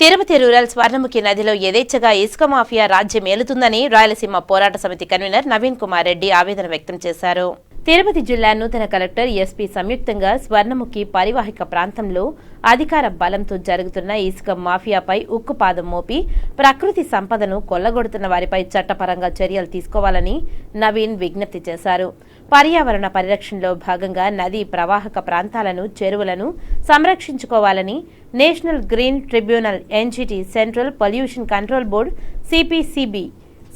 Tirupati rural Swarnamukhi నదిలో యథేచ్ఛగా ఇసుక మాఫియా రాజ్యం ఏలుతుందని రాయలసీమ పోరాట సమితి కన్వీనర్ నవీన్ కుమార్ రెడ్డి ఆవేదన వ్యక్తం చేశారు. తిరుపతి జిల్లా నూతన కలెక్టర్ ఎస్పీ సంయుక్తంగా స్వర్ణముఖి పరివాహిక ప్రాంతంలో అధికార బలంతో జరుగుతున్న ఇసుక మాఫియాపై ఉక్కుపాదం మోపి ప్రకృతి సంపదను కొల్లగొడుతున్న వారిపై చట్టపరంగా చర్యలు తీసుకోవాలని నవీన్ విజ్ఞప్తి చేశారు. పర్యావరణ పరిరక్షణలో భాగంగా నదీ ప్రవాహక ప్రాంతాలను చెరువులను సంరక్షించుకోవాలని national green tribunal NGT central pollution control board CPCB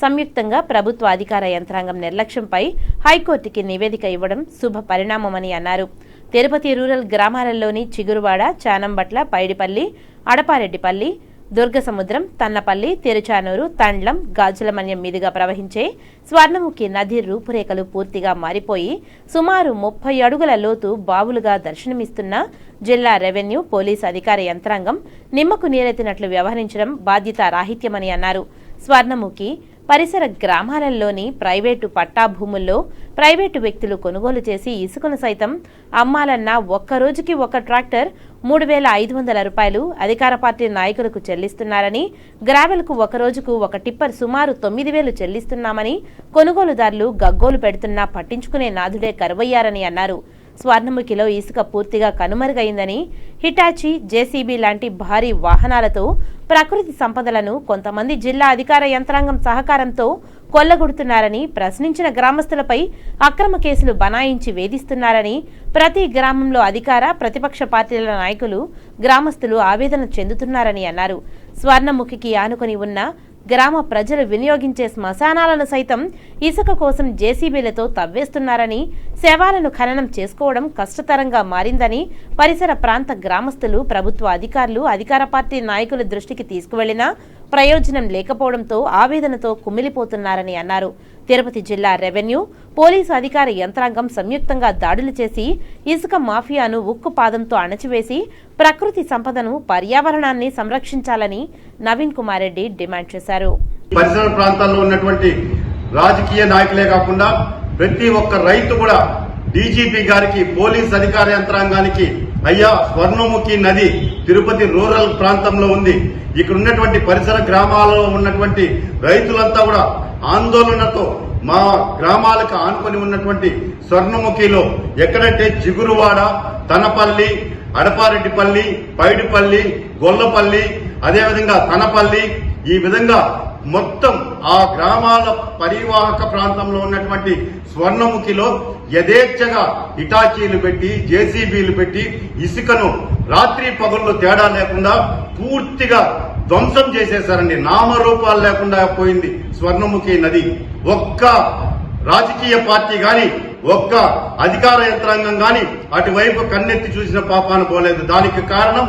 సంయుక్తంగా ప్రభుత్వ అధికార యంత్రాంగం నిర్లక్ష్యంపై హైకోర్టుకి నివేదిక ఇవ్వడం శుభ పరిణామమని అన్నారు. తిరుపతి రూరల్ గ్రామాలలోని చిగురువాడ చానంబట్ల పైడిపల్లి అడపారెడ్డిపల్లి దుర్గసముద్రం తన్నపల్లి తిరుచానూరు తండ్లం గాజులమన్యం మీదుగా ప్రవహించే స్వర్ణముఖి నది రూపురేఖలు పూర్తిగా మారిపోయి సుమారు ముప్పై అడుగుల లోతు బావులుగా దర్శనమిస్తున్న జిల్లా రెవెన్యూ పోలీసు అధికార యంత్రాంగం నిమ్మకు నీరెత్తినట్లు వ్యవహరించడం బాధ్యత రాహిత్యమని అన్నారు. స్వర్ణముఖి పరిసర గ్రామాలలోని ప్రైవేటు పట్టా భూముల్లో ప్రైవేటు వ్యక్తులు కొనుగోలు చేసి ఇసుకను సైతం అమ్మాలన్న ఒక్క రోజుకి ఒక ట్రాక్టర్ మూడు వేల ఐదు వందల రూపాయలు అధికార పార్టీ నాయకులకు చెల్లిస్తున్నారని గ్రావెల్కు ఒక రోజుకు ఒక టిప్పర్ సుమారు తొమ్మిది వేలు చెల్లిస్తున్నామని కొనుగోలుదారులు గగ్గోలు పెడుతున్నా పట్టించుకునే నాథుడే కరువయ్యారని అన్నారు. స్వర్ణముఖిలో ఇసుక పూర్తిగా కనుమరుగైందని హిటాచి జేసీబీ లాంటి భారీ వాహనాలతో ప్రకృతి సంపదలను కొంతమంది జిల్లా అధికార యంత్రాంగం సహకారంతో కొల్లగొడుతున్నారని ప్రశ్నించిన గ్రామస్తులపై అక్రమ కేసులు బనాయించి వేధిస్తున్నారని ప్రతి గ్రామంలో అధికార ప్రతిపక్ష పార్టీల నాయకులు గ్రామస్తులు ఆవేదన చెందుతున్నారని అన్నారు. స్వర్ణముఖికి ఆనుకొని ఉన్న గ్రామ ప్రజలు వినియోగించే శ్మశానాలను సైతం ఇసుక కోసం జేసీబీలతో తవ్వేస్తున్నారని శవాలను ఖననం చేసుకోవడం కష్టతరంగా మారిందని పరిసర ప్రాంత గ్రామస్తులు ప్రభుత్వ అధికారులు అధికార పార్టీ నాయకుల దృష్టికి తీసుకువెళ్ళినా ప్రయోజనం లేకపోవడంతో ఆవేదనతో కుమిలిపోతున్నారని అన్నారు. తిరుపతి జిల్లా రెవెన్యూ పోలీసు అధికార యంత్రాంగం సంయుక్తంగా దాడులు చేసి ఇసుక మాఫియాను ఉక్కు పాదంతో అణచివేసి ప్రకృతి సంపదను పర్యావరణాన్ని సంరక్షించాలని నవీన్ కుమార్ రెడ్డి డిమాండ్ చేశారు. పరిసర ప్రాంతాల్లో ఉన్నటువంటి రాజకీయ నాయకులే కాకుండా ప్రతి ఒక్క రైతు కూడా డీజీపీ గారికి పోలీస్ అధికార యంత్రాంగానికి అయ్యా స్వర్ణముఖి నది తిరుపతి రూరల్ ప్రాంతంలో ఉంది. ఇక్కడ ఉన్నటువంటి పరిసర గ్రామాలలో ఉన్నటువంటి రైతులంతా కూడా ఆందోళనతో మా గ్రామాలకు ఆనుకొని ఉన్నటువంటి స్వర్ణముఖిలో ఎక్కడంటే జిగురువాడ తనపల్లి అడపారెడ్డిపల్లి పైడిపల్లి గొల్లపల్లి అదేవిధంగా తనపల్లి ఈ విధంగా మొత్తం ఆ గ్రామాల పరివాహక ప్రాంతంలో ఉన్నటువంటి స్వర్ణముఖిలో యథేచ్ఛగా ఇటాచీలు పెట్టి జేసీబీలు పెట్టి ఇసుకను రాత్రి పగుళ్ళు తేడా లేకుండా పూర్తిగా ధ్వంసం చేసేశారండి. నామరూపాలు లేకుండా పోయింది స్వర్ణముఖి నది. ఒక్క రాజకీయ పార్టీ గాని ఒక్క అధికార యంత్రాంగం గాని అటువైపు కన్నెత్తి చూసిన పాపాన పోలేదు. దానికి కారణం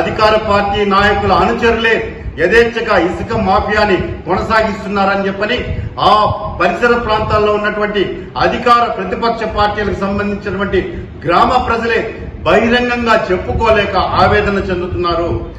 అధికార పార్టీ నాయకుల అనుచరులే యథేచ్ఛగా ఇసుక మాఫియాని కొనసాగిస్తున్నారని చెప్పని ఆ పరిసర ప్రాంతాల్లో ఉన్నటువంటి అధికార ప్రతిపక్ష పార్టీలకు సంబంధించినటువంటి గ్రామ ప్రజలే బహిరంగంగా చెప్పుకోలేక ఆవేదన చెందుతున్నారు.